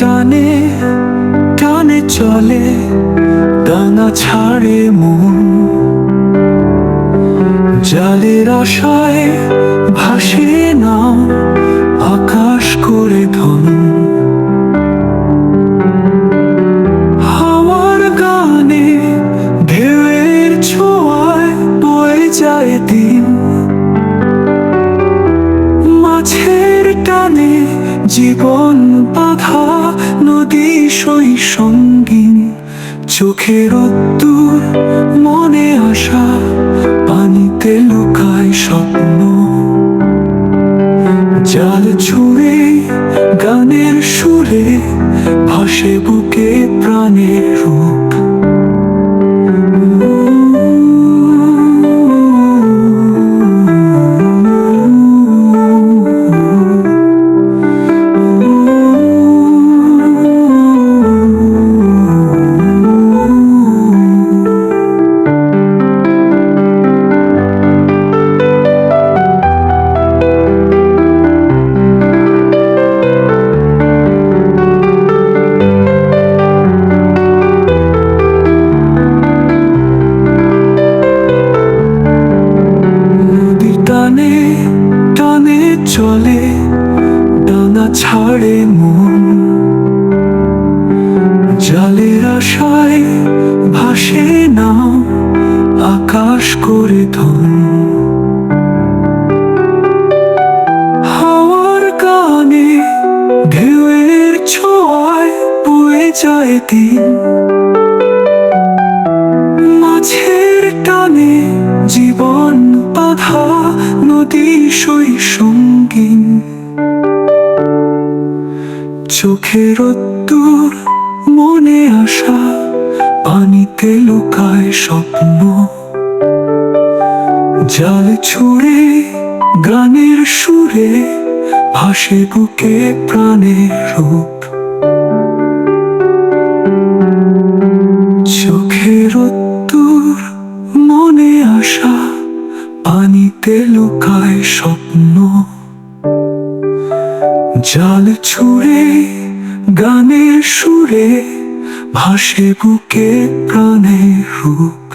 টানে টানে চলে ডানা ছাড়ে মন। জালের আশায় ভাসে না, আকাশ করে ধন। হাওয়ার গানে ঢেউয়ের ছোঁয়ায় বয়ে যায় দিন। মাছের টানে জীবন বাধা, নদী সই সঙ্গীন চোখের দূর মনে আসা পানিতে লুকায় স্বপ্ন। জাল ছুঁড়ে, গানের সুরে ভাসে বুকে প্রাণের রূপ। টানে টানে চলে, ডানা ছাড়ে মন। জালের আশায় ভাসে না, আকাশ করে ধন। হাওয়ার গানে ঢেউয়ের ছোঁয়ায় বয়ে যায় দিন। সই সঙ্গীন। চোখের দূর মনে আসা পানিতে লুকায় স্বপ্ন। জাল ছুঁড়ে গানের সুরে ভাসে বুকে প্রাণের রূপ। চোখের দূর লুকায় স্বপ্ন। জাল ছুড়ে গানের সুরে ভাসে বুকে প্রাণের রূপ।